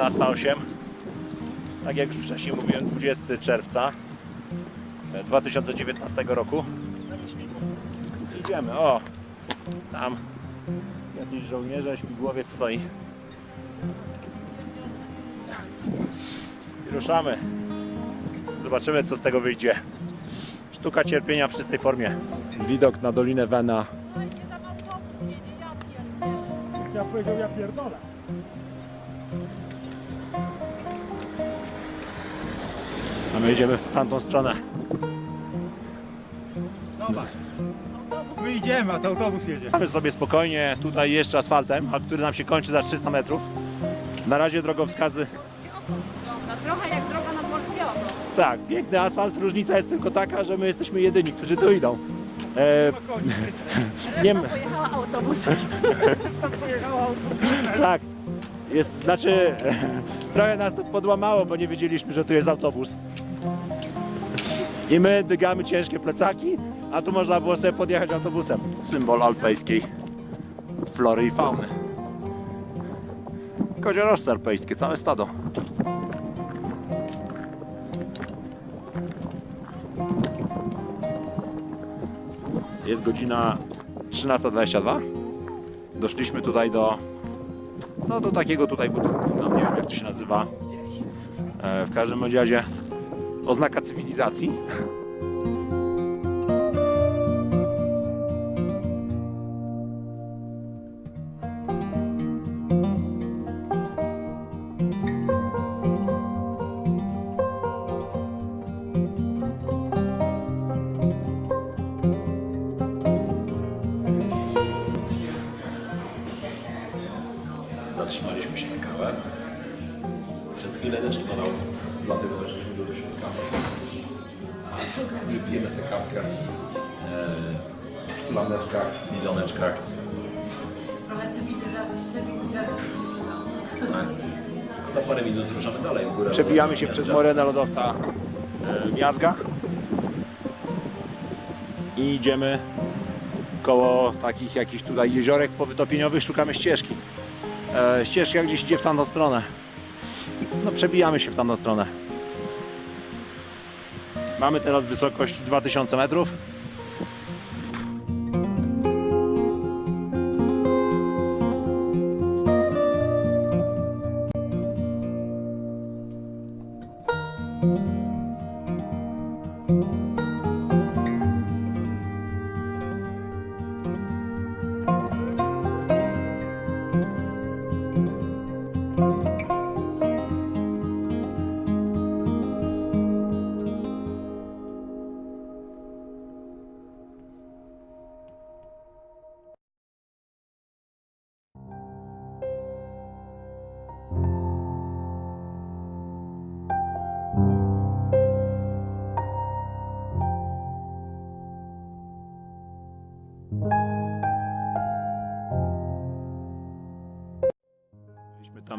11.08. Tak jak już wcześniej mówiłem, 20 czerwca e, 2019 roku. Idziemy, o! Tam jacyś żołnierze, śmigłowiec stoi. I ruszamy. Zobaczymy, co z tego wyjdzie. Sztuka cierpienia w czystej formie. Widok na Dolinę Wena. Ja powiedział, ja pierdolę. A my jedziemy w tamtą stronę. Dobra. My idziemy, a to autobus jedzie. Mamy sobie spokojnie tutaj jeszcze asfaltem, a który nam się kończy za 300 metrów. Na razie drogowskazy. Wygląda, trochę jak droga nadmorskie oko. Tak, piękny asfalt. Różnica jest tylko taka, że my jesteśmy jedyni, którzy tu idą. E, Nie m- pojechała autobusem. Tam pojechała autobus. tak, jest, znaczy trochę nas to podłamało, bo nie wiedzieliśmy, że tu jest autobus. I my dygamy ciężkie plecaki, a tu można było sobie podjechać autobusem. Symbol alpejskiej flory i fauny. Koziorożce alpejskie, całe stado. Jest godzina 13.22. Doszliśmy tutaj do no do takiego tutaj budynku, nie wiem jak to się nazywa. E, w każdym razie oznaka cywilizacji. Zatrzymaliśmy się na kawę. Przez chwilę deszcz padał, dlatego weszliśmy tu do środka. A przy okazji pijemy sobie kawkę e, w szklaneczkach, widzoneczkach. Trochę cywilizacji, cywilizacji się przyda. Tak. Za parę minut ruszamy dalej w górę. Przebijamy się przez morenę lodowca e, Miazga i idziemy koło takich jakichś tutaj jeziorek powytopieniowych, szukamy ścieżki. E, ścieżka gdzieś idzie w tamtą stronę. No przebijamy się w tamtą stronę. Mamy teraz wysokość 2000 metrów.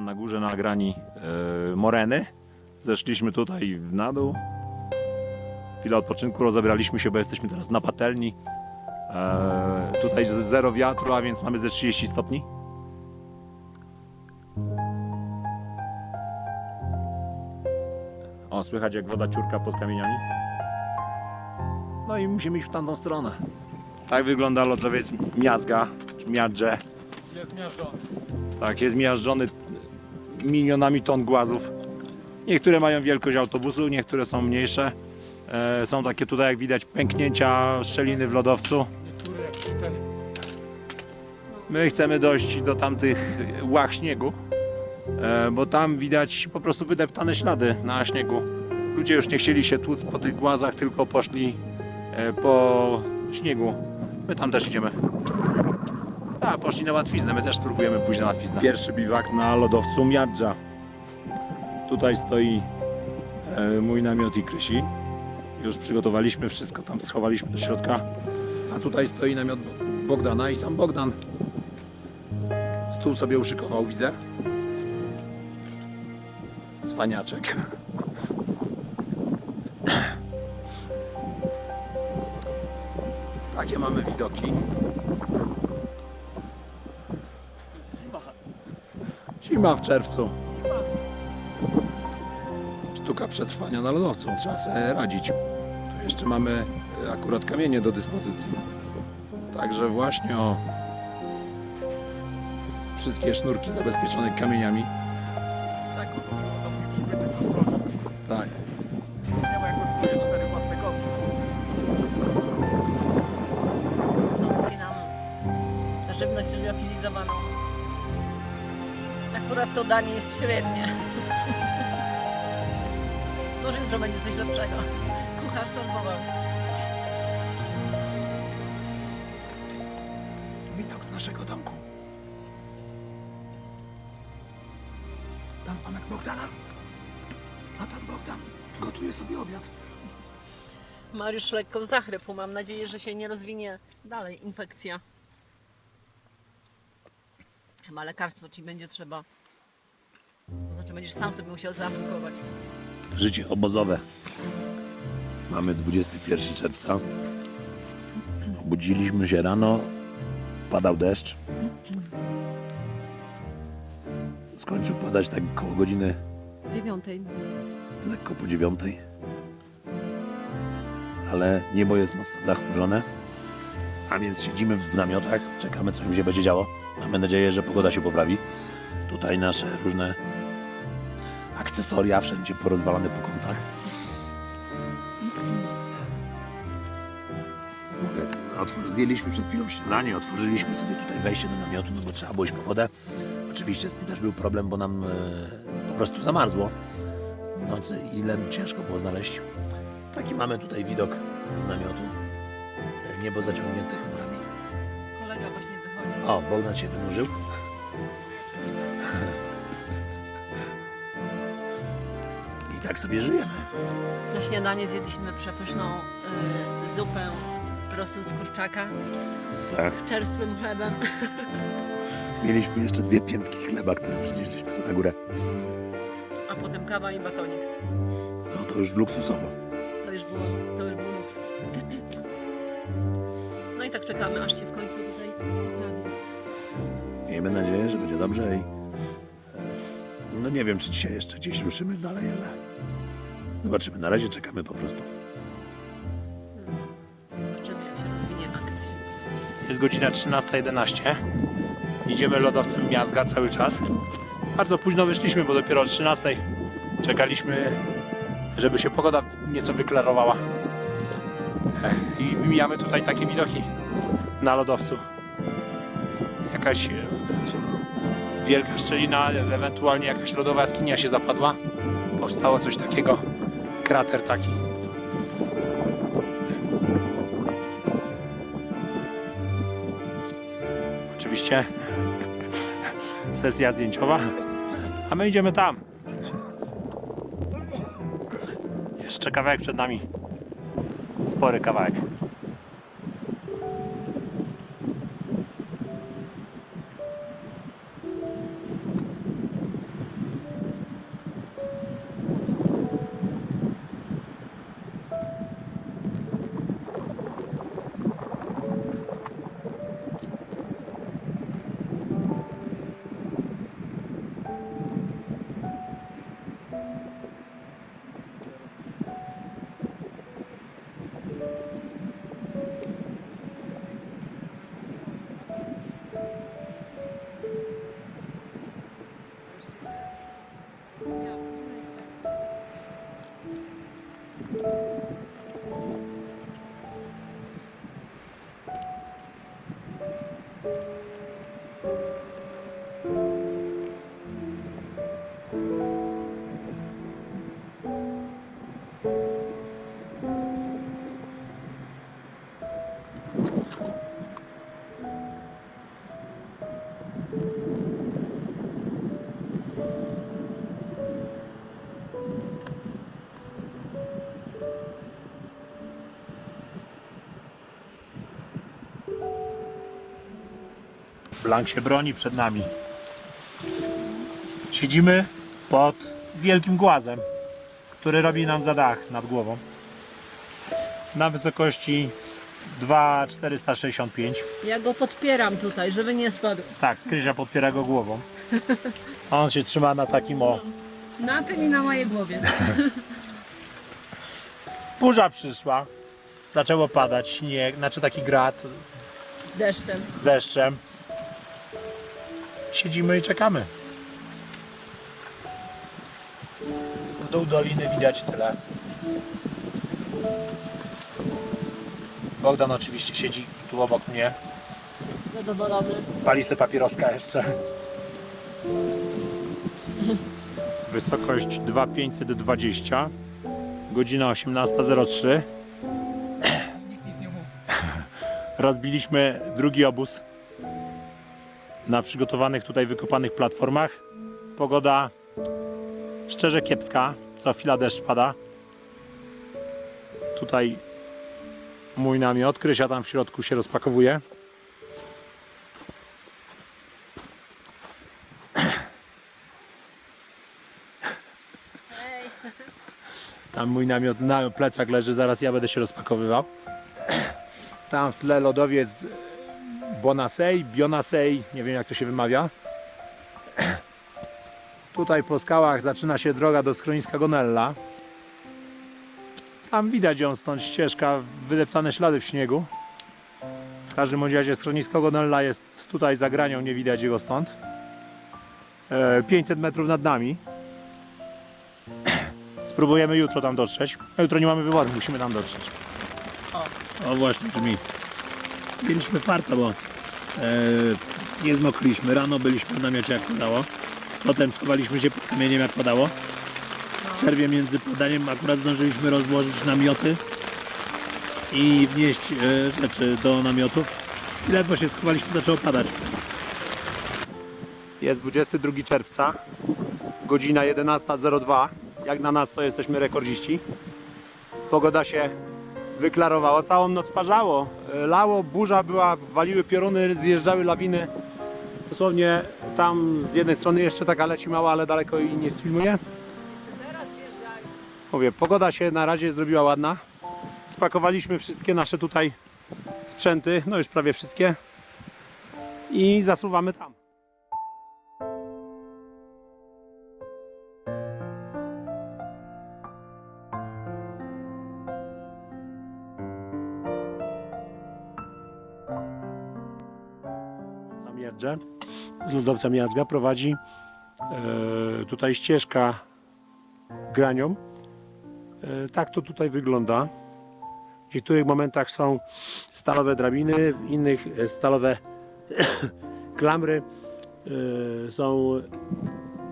Tam na górze na grani e, Moreny. Zeszliśmy tutaj w na dół. Chwilę odpoczynku, rozebraliśmy się, bo jesteśmy teraz na patelni. E, tutaj zero wiatru, a więc mamy ze 30 stopni. O, słychać jak woda ciurka pod kamieniami. No i musimy iść w tamtą stronę. Tak wygląda lodowiec Miazga, czy Miadże. Jest miażdżony. Tak, jest miażdżony milionami ton głazów. Niektóre mają wielkość autobusu, niektóre są mniejsze. E, są takie tutaj, jak widać, pęknięcia szczeliny w lodowcu. My chcemy dojść do tamtych łach śniegu, e, bo tam widać po prostu wydeptane ślady na śniegu. Ludzie już nie chcieli się tłuc po tych głazach, tylko poszli e, po śniegu. My tam też idziemy. A, poszli na łatwiznę, my też spróbujemy pójść na łatwiznę. Pierwszy biwak na lodowcu Miadża. Tutaj stoi e, mój namiot i Krysi. Już przygotowaliśmy wszystko, tam schowaliśmy do środka. A tutaj stoi namiot Bo- Bogdana i sam Bogdan. Stół sobie uszykował, widzę. Cwaniaczek. Takie mamy widoki. zima w czerwcu. Sztuka przetrwania na lodowcu, trzeba sobie radzić. Tu jeszcze mamy akurat kamienie do dyspozycji. Także właśnie o wszystkie sznurki zabezpieczone kamieniami. Danie jest średnie. Może jutro będzie coś lepszego. Kucharz serwował. Widok z naszego domku. Tam panek Bogdana. A tam Bogdan gotuje sobie obiad. Mariusz lekko zachrypł. Mam nadzieję, że się nie rozwinie dalej infekcja. Chyba lekarstwo ci będzie trzeba. To znaczy będziesz sam sobie musiał zaaplikować. Życie obozowe. Mamy 21 czerwca. Obudziliśmy się rano, padał deszcz. Skończył padać tak koło godziny Dziewiątej. lekko po dziewiątej. Ale niebo jest mocno zachmurzone. A więc siedzimy w namiotach, czekamy co się będzie działo. Mamy nadzieję, że pogoda się poprawi. Tutaj nasze różne akcesoria wszędzie porozwalane po kątach. Mówię, otwór- zjedliśmy przed chwilą śniadanie, otworzyliśmy sobie tutaj wejście do namiotu, no bo trzeba było iść po wodę. Oczywiście z tym też był problem, bo nam e, po prostu zamarzło w nocy i len ciężko było znaleźć. Taki mamy tutaj widok z namiotu. E, Niebo zaciągnięte chmurami. Kolega właśnie wychodzi. O, Bogdan się wynurzył. Tak sobie żyjemy. Na śniadanie zjedliśmy przepyszną y, zupę rosół z kurczaka Tak. z czerstwym chlebem. Mieliśmy jeszcze dwie piętki chleba, które przynieśliśmy tu na górę. A potem kawa i batonik. No to już luksusowo. To już, było, to już był luksus. No i tak czekamy, aż się w końcu tutaj. Miejmy nadzieję, że będzie dobrze i... No nie wiem, czy dzisiaj jeszcze gdzieś ruszymy dalej, ale... Zobaczymy. Na razie czekamy po prostu. Zobaczymy, jak się rozwinie akcja. Jest godzina 13.11. Idziemy lodowcem miazga cały czas. Bardzo późno wyszliśmy, bo dopiero o 13.00 czekaliśmy, żeby się pogoda nieco wyklarowała. Ech, I mijamy tutaj takie widoki na lodowcu. Jakaś e, wielka szczelina, ewentualnie jakaś lodowa jaskinia się zapadła. Powstało coś takiego, krater taki. Oczywiście sesja zdjęciowa, a my idziemy tam. Jeszcze kawałek przed nami. Spory kawałek. Blank się broni przed nami. Siedzimy pod wielkim głazem, który robi nam za dach nad głową. Na wysokości 2,465. Ja go podpieram tutaj, żeby nie spadł. Tak, Krysia podpiera go głową. A on się trzyma na takim o Na tym i na mojej głowie. Burza przyszła. Zaczęło padać śnieg, znaczy taki grad Z deszczem. z deszczem. Siedzimy i czekamy. W dół doliny widać tyle. Bogdan oczywiście siedzi tu obok mnie. Zadowolony. Pali sobie papieroska jeszcze. Wysokość 2520. Godzina 18.03. Nikt nic nie mówi. Rozbiliśmy drugi obóz na przygotowanych tutaj wykopanych platformach. Pogoda szczerze kiepska. Co chwila deszcz pada. Tutaj mój namiot. Krysia tam w środku się rozpakowuje. Tam mój namiot na plecach leży, zaraz ja będę się rozpakowywał. Tam w tle lodowiec Bonasej, Bionasej, nie wiem jak to się wymawia. Tutaj po skałach zaczyna się droga do schroniska Gonella. Tam widać ją stąd ścieżka, wydeptane ślady w śniegu. W każdym razie schronisko Gonella jest tutaj za granią, nie widać jego stąd. E, 500 metrów nad nami. Spróbujemy jutro tam dotrzeć. A jutro nie mamy wyboru, musimy tam dotrzeć. O właśnie brzmi. Mieliśmy farta, bo e, nie zmokliśmy. Rano byliśmy w namiocie jak padało. Potem schowaliśmy się pod kamieniem jak padało. W przerwie między padaniem akurat zdążyliśmy rozłożyć namioty i wnieść e, rzeczy do namiotów. I ledwo się schowaliśmy, zaczęło padać. Jest 22 czerwca, godzina 11.02. Jak na nas to jesteśmy rekordziści. Pogoda się wyklarowała. Całą noc parzało. E, Lało, burza była, waliły pioruny, zjeżdżały lawiny. Dosłownie tam z jednej strony jeszcze taka leci mała, ale daleko i nie sfilmuję. Mówię, pogoda się na razie zrobiła ładna. Spakowaliśmy wszystkie nasze tutaj sprzęty, no już prawie wszystkie. I zasuwamy tam. Z lodowca Miazga prowadzi e, tutaj ścieżka granią. E, Tak to tutaj wygląda. W niektórych momentach są stalowe drabiny, w innych e, stalowe klamry. Są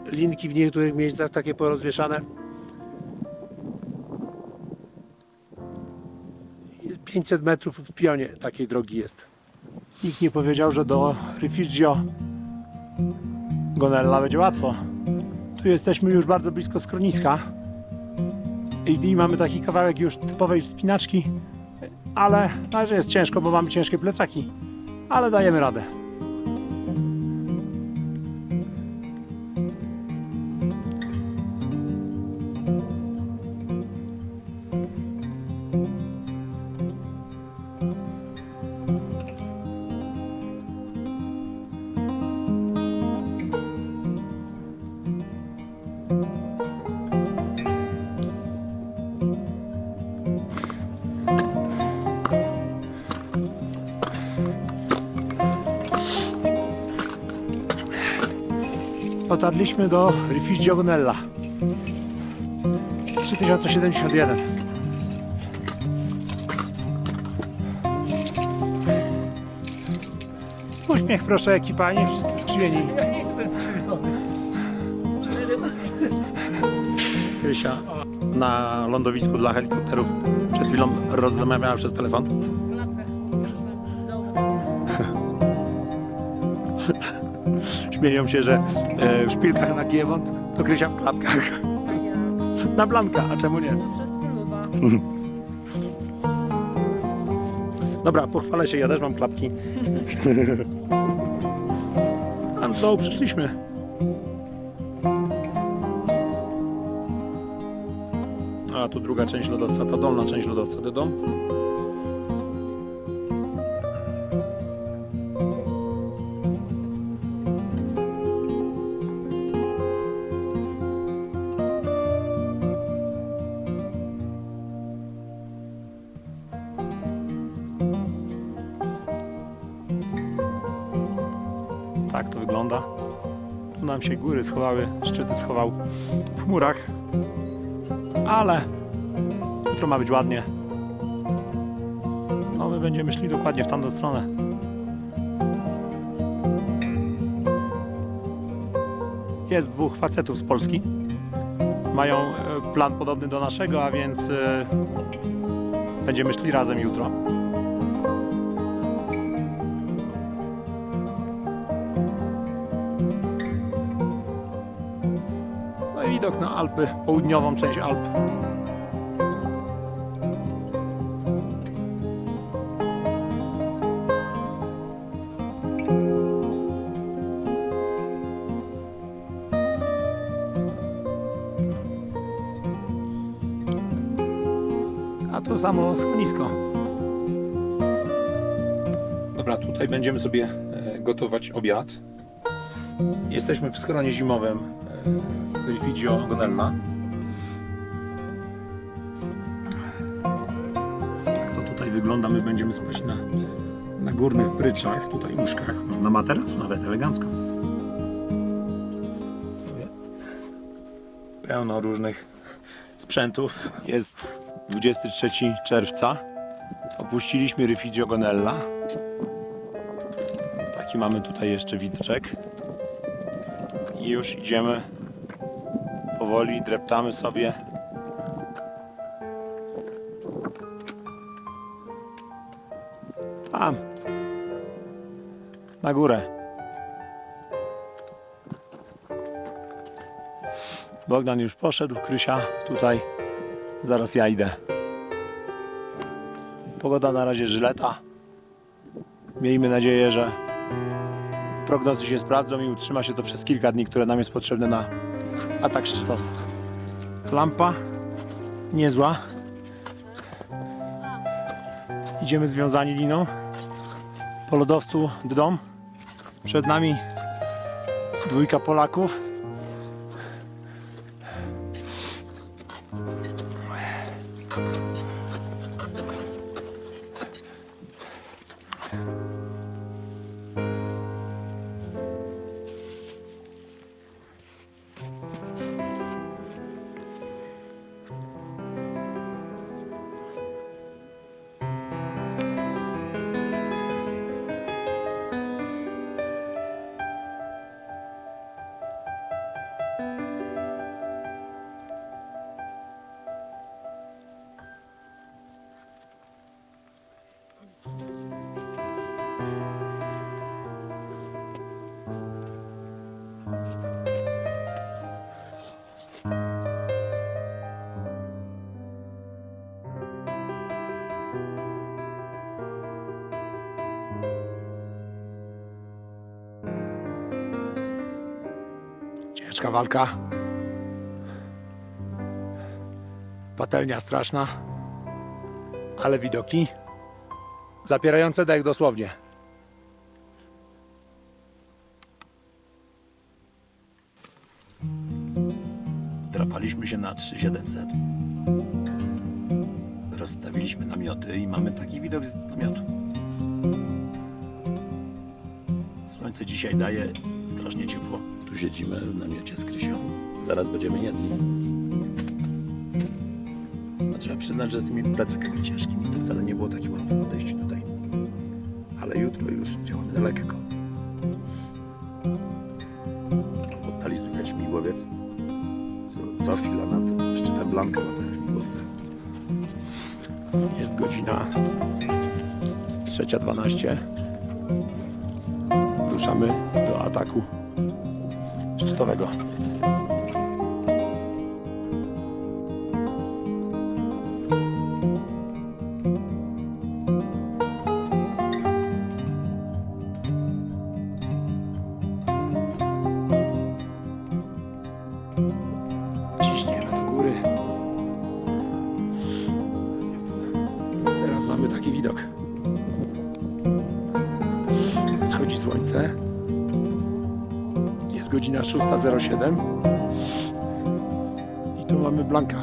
linki w niektórych miejscach takie porozwieszane. 500 metrów w pionie takiej drogi jest. Nikt nie powiedział, że do Rifugio Gonella będzie łatwo. Tu jesteśmy już bardzo blisko skroniska. I, mamy taki kawałek już typowej wspinaczki, ale na jest ciężko, bo mamy ciężkie plecaki, ale dajemy radę. Dotarliśmy do Rifugio Gonella. 3071. Uśmiech proszę ekipa, nie wszyscy skrzywieni. Ja nie chcę skrzywiony. Krysia na lądowisku dla helikopterów przed chwilą rozmawiała przez telefon. Śmieją się, że e, w szpilkach na Giewont to Krysia w klapkach. Na Blanka, a czemu nie? Dobra, pochwalę się, ja też mam klapki. Tam z dołu przyszliśmy. A tu druga część lodowca, ta dolna część lodowca, do się góry schowały, szczyty schował w chmurach. Ale jutro ma być ładnie. No my będziemy szli dokładnie w tamtą stronę. Jest dwóch facetów z Polski. Mają e, plan podobny do naszego, a więc e, będziemy szli razem jutro. Alpy, południową część Alp. A to samo schronisko. Dobra, tutaj będziemy sobie e, gotować obiad. Jesteśmy w schronie zimowym e, w Rifugio Gonella. Tak to tutaj wygląda. My będziemy spać na, na górnych pryczach, tutaj łóżkach. Na materacu nawet, elegancko. Pełno różnych sprzętów. Jest 23 czerwca. Opuściliśmy Rifugio Gonella. Taki mamy tutaj jeszcze widoczek. Już idziemy powoli, dreptamy sobie. Tam. Na górę. Bogdan już poszedł, Krysia tutaj. Zaraz ja idę. Pogoda na razie żyleta. Miejmy nadzieję, że prognozy się sprawdzą i utrzyma się to przez kilka dni, które nam jest potrzebne na atak szczytowy. Lampa niezła. Idziemy związani liną. Po lodowcu dom. Przed nami dwójka Polaków. Ciężka walka. Patelnia straszna, ale widoki zapierające dech dosłownie. Drapaliśmy się na 3700. Rozstawiliśmy namioty i mamy taki widok z namiotu. Słońce dzisiaj daje strasznie ciepło. Tu siedzimy w namiocie z Krysią. Zaraz będziemy jedni. No, trzeba przyznać, że z tymi plecakami ciężkimi to wcale nie było takie łatwe podejść tutaj. Ale jutro już działamy na lekko. Oddali słychać śmigłowiec. Co, co chwila nad szczytem Blanka latają śmigłowce. Jest godzina 3.12 ruszamy do ataku szczytowego. Ciśniemy do góry. Teraz mamy taki widok. Schodzi słońce. Godzina 6.07. I tu mamy Blanka.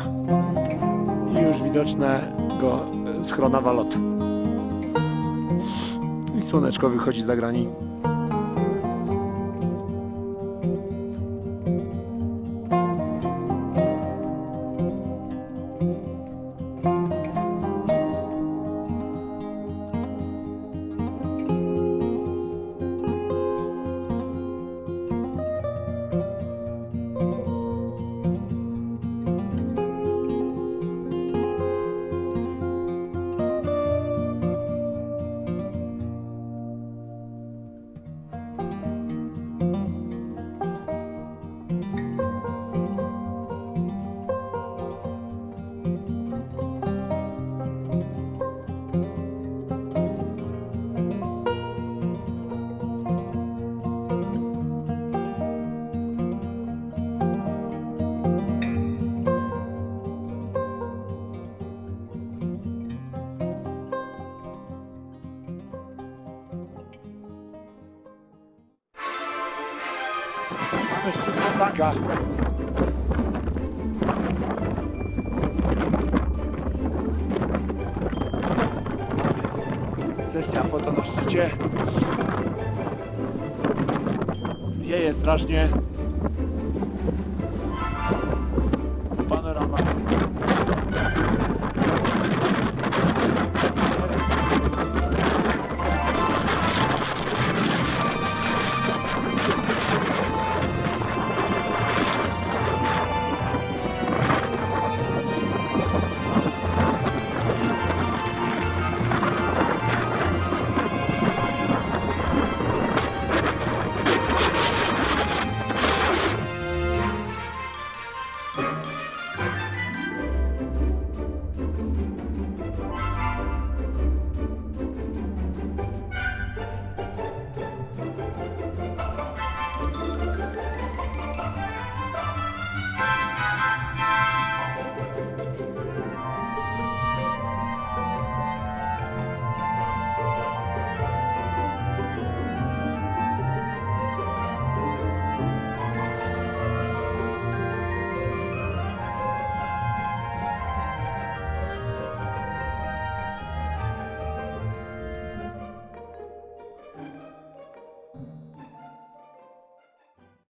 I już widoczne go e, schronowa lot. I słoneczko wychodzi za grani. Blanka. Sesja foto na szczycie. Wieje strasznie.